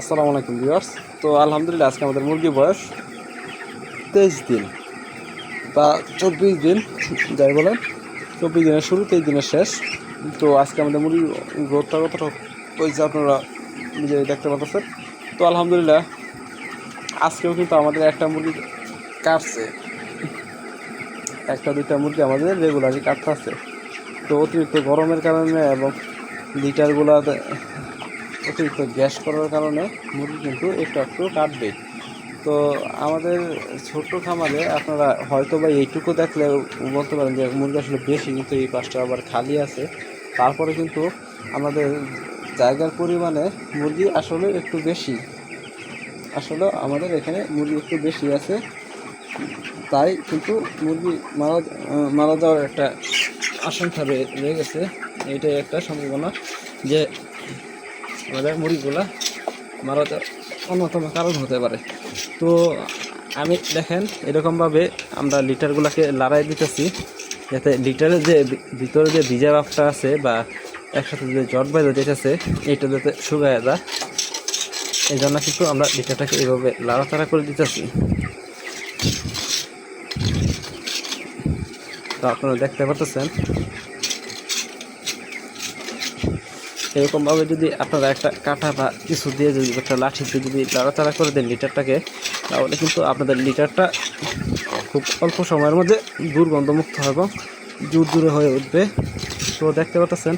আসসালামু আলাইকুম ভিউয়ার্স। তো আলহামদুলিল্লাহ, আজকে আমাদের মুরগি বয়স তেইশ দিন বা চব্বিশ দিন, যাই বলেন। চব্বিশ দিনের শুরু, তেইশ দিনের শেষ। তো আজকে আমাদের মুরগির গ্রোথটা কতটা হয়েছে আপনারা নিজেই দেখতে পাচ্ছেন তো আলহামদুলিল্লাহ, আজকেও কিন্তু আমাদের একটা মুরগি কাটছে। একটা দুইটা মুরগি আমাদের রেগুলারই কাটতেছে তো অতিরিক্ত গরমের কারণে এবং লিটারগুলা অতিরিক্ত গ্যাস করার কারণে মুরগি কিন্তু একটু একটু কাটবে। তো আমাদের ছোট্ট খামারে আপনারা হয়তো বা এইটুকু দেখলে বলতে পারেন যে মুরগি আসলে বেশি, কিন্তু এই পাশটা আবার খালি আছে। তারপরে কিন্তু আমাদের জায়গার পরিমাণে মুরগি আসলে একটু বেশি। আসলে আমাদের এখানে মুরগি একটু বেশি আছে। তাই কিন্তু মুরগি মারা মারা যাওয়ার একটা আশঙ্কা রয়ে গেছে। এইটাই একটা সম্ভাবনা যে আমাদের মুরগিগুলা মারা অন্যতম কারণ হতে পারে। তো আমি দেখেন, এরকমভাবে আমরা লিটারগুলোকে লড়াই দিতেছি, যাতে লিটারের যে ভিতরে যে ভিজা ভাবটা আছে বা একসাথে যে জট বাইরে যেতেছে এইটা যাতে শুকায় যায়। এই জন্য কিন্তু আমরা লিটারটাকে এইভাবে লাড়াচাড়া করে দিতেছি। তো আপনারা দেখতে পাচ্ছেন এরকমভাবে যদি আপনারা একটা কাঁটা বা কিছু দিয়ে যদি একটা লাঠি দিয়ে যদি লাড়াচাড়া করে দেন লিটারটাকে, তাহলে কিন্তু আপনাদের লিটারটা খুব অল্প সময়ের মধ্যে দুর্গন্ধমুক্ত হবে, জোর দূরে হয়ে উঠবে। তো দেখতে পাচ্ছেন,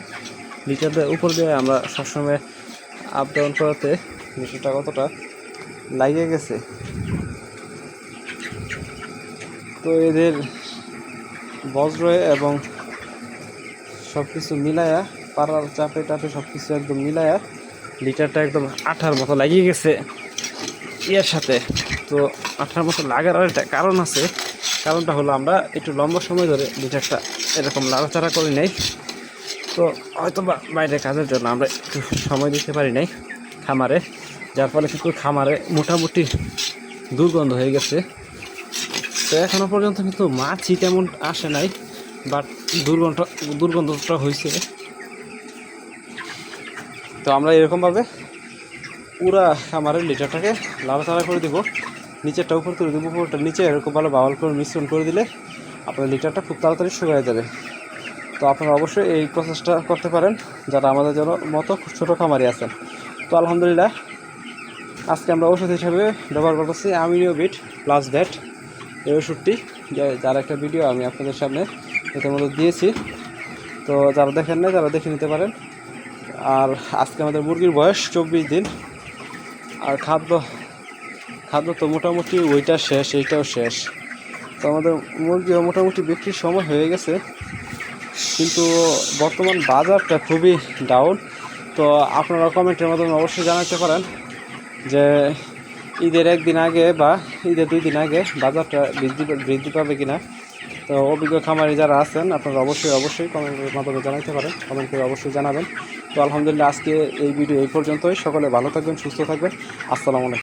লিটারদের উপর দিয়ে আমরা সবসময় আপ ডাউন করাতে বিষয়টা কতটা লাগে গেছে। তো এদের বজ্র এবং সব কিছু মিলায়া পাড়ার চাপে টাপে সব কিছু একদম মিলায়া লিটারটা একদম আঠার মতো লাগিয়ে গেছে ইয়ার সাথে। তো আঠার মতো লাগার একটা কারণ আছে। কারণটা হলো আমরা একটু লম্বা সময় ধরে লিটারটা এরকম লাড়াচাড়া করি নাই। তো হয়তো বা বাইরে কাজের জন্য আমরা একটু সময় দিতে পারি নাই খামারে। যার ফলে কিন্তু খামারে মোটামুটি দুর্গন্ধ হয়ে গেছে। তো এখনও পর্যন্ত কিন্তু মাছই তেমন আসে নাই বাট দুর্গন্ধ দুর্গন্ধটা হয়েছে। তো আমরা এরকমভাবে পুরা খামারের লিটারটাকে লাড়াচাড়া করে দিব। নিচেরটা উপর তুলে দেবো, উপরটা নিচে এরকম ভালো বাউল করে মিশ্রণ করে দিলে আপনার লিটারটা খুব তাড়াতাড়ি শুকায় যাবে। তো আপনারা অবশ্যই এই প্রসেসটা করতে পারেন, যারা আমাদের জন্য মতো ছোটো খামারি আছেন। তো আলহামদুলিল্লাহ, আজকে আমরা ওষুধ হিসাবে ব্যবহার করতেছি আমিনিও বিট প্লাস ভ্যাট এই ওষুধটি। যার একটা ভিডিও আমি আপনাদের সামনে ইতিমধ্যে দিয়েছি। তো যারা দেখেন না যারা দেখে নিতে পারেন। আর আজকে আমাদের মুরগির বয়স চব্বিশ দিন। আর খাদ্য খাদ্য তো মোটামুটি ওইটা শেষ, এইটাও শেষ। তো আমাদের মুরগিও মোটামুটি বিক্রির সময় হয়ে গেছে, কিন্তু বর্তমান বাজারটা খুবই ডাউন তো আপনারা কমেন্টের মাধ্যমে অবশ্যই জানাতে পারেন যে ঈদের একদিন আগে বা ঈদের দুই দিন আগে বাজারটা বৃদ্ধি বৃদ্ধি পাবে কিনা। তো অভিজ্ঞ খামারি যারা আছেন, আপনারা অবশ্যই অবশ্যই কমেন্টের মাধ্যমে জানাতে পারেন। কমেন্ট করে অবশ্যই জানাবেন। তো আলহামদুলিল্লাহ আজকে এই ভিডিও এই পর্যন্তই। সকলে ভালো থাকবেন সুস্থ থাকবেন। আসসালামু আলাইকুম।